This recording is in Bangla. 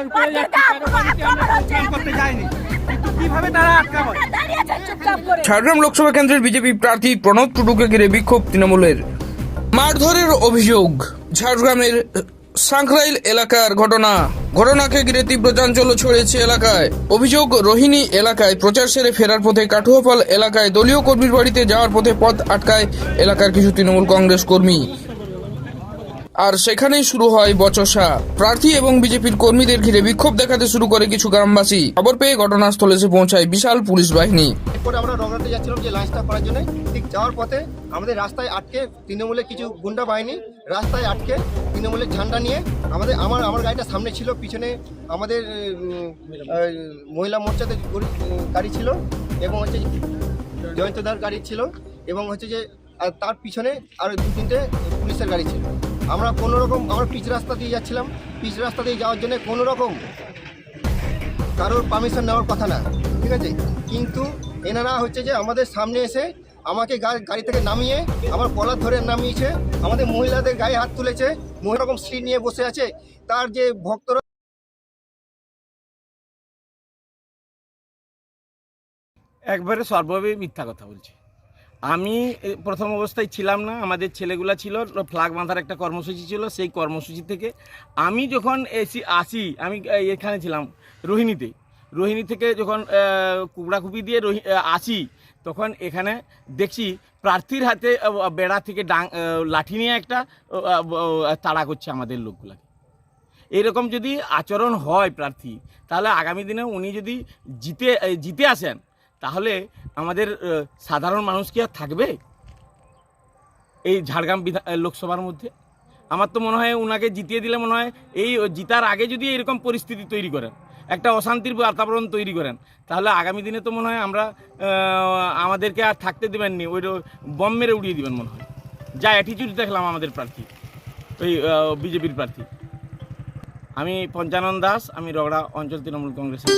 রাস্তায় উপরে করতে যাইনি। কিন্তু কীভাবে তারা আটকাবে? ঝাড়গ্রাম লোকসভা কেন্দ্রের বিজেপি প্রার্থী প্রণব টুডুকে ঘিরে বিক্ষোভ তৃণমূলের। মারধরের অভিযোগ ঝাড়গ্রামের সাংকরাইল এলাকার ঘটনা। ঘটনাকে ঘিরে তীব্র চাঞ্চল্য ছড়িয়েছে এলাকায়। অভিযোগ রোহিণী এলাকায় প্রচার সেরে ফেরার পথে কাঠুয়াপাল এলাকায় দলীয় কর্মীর বাড়িতে যাওয়ার পথে পথ আটকায় এলাকার কিছু তৃণমূল কংগ্রেস কর্মী। আর সেখানেই শুরু হয় বচসা। প্রার্থী এবং বিজেপির কর্মীদের ঘিরে বিক্ষোভ দেখাতে শুরু করে কিছু গ্রামবাসী। খবর পেয়ে ঘটনাস্থলে এসে পৌঁছায় বিশাল পুলিশ বাহিনী। এরপরে আমরা রওনাতে যাচ্ছিলাম যে লাঞ্চটা করার জন্য। ঠিক যাওয়ার পথে আমাদের রাস্তায় আটকে তৃণমূলের কিছু গুন্ডা বাহিনী রাস্তায় আটকে তৃণমূলের ঝান্ডা নিয়ে আমাদের, আমার আমার গাড়িটা সামনে ছিল, পিছনে আমাদের মহিলা মোর্চাতে গাড়ি ছিল এবং হচ্ছে জয়ন্তদার গাড়ি ছিল এবং হচ্ছে যে তার পিছনে আর দু তিনটে পুলিশের গাড়ি ছিল। আমরা কোনো রকম আমরা পিচ রাস্তা দিয়ে যাচ্ছিলাম। পিচ রাস্তা দিয়ে যাওয়ার জন্য কোনো রকম কারোর পারমিশন নেওয়ার কথা না, ঠিক আছে? কিন্তু এনারা হচ্ছে যে আমাদের সামনে এসে আমাকে গাড়ি থেকে নামিয়ে, আমার কলার ধরে নামিয়েছে, আমাদের মহিলাদের গায়ে হাত তুলেছে মহিলা রকম সিট নিয়ে বসে আছে, তার যে ভক্তরা একবারে সর্বভাবে মিথ্যা কথা বলছে। আমি প্রথম অবস্থায় ছিলাম না, আমাদের ছেলেগুলা ছিল ফ্লাগ বাঁধার একটা কর্মসূচি ছিল, সেই কর্মসূচি থেকে আমি যখন এসি, আসি, আমি এখানে ছিলাম, রোহিণীতে। রোহিণী থেকে যখন কুকড়াকুপি দিয়ে রোহি আসি, তখন এখানে দেখছি প্রার্থীর হাতে বেড়া থেকে ডাং লাঠি নিয়ে একটা তাড়া করছে আমাদের লোকগুলাকে। এরকম যদি আচরণ হয় প্রার্থী, তাহলে আগামী দিনে উনি যদি জিতে জিতে আসেন, তাহলে আমাদের সাধারণ মানুষ কি আর থাকবে? এই ঝাড়গ্রাম লোকসভার মধ্যে? আমার তো মনে হয় ওনাকে জিতিয়ে দিলে মনে হয় এই জিতার আগে যদি এরকম পরিস্থিতি তৈরি করেন, একটা অশান্তির বাতাবরণ তৈরি করেন, তাহলে আগামী দিনে তো মনে হয় আমরা আমাদেরকে আর থাকতে দেবেননি ওই বম মেরে উড়িয়ে দিবেন মনে হয়। যা অ্যাটিটিউড দেখলাম আমাদের প্রার্থী, ওই বিজেপির প্রার্থী। আমি পঞ্চানন দাস, আমি রগড়া অঞ্চল তৃণমূল কংগ্রেসের।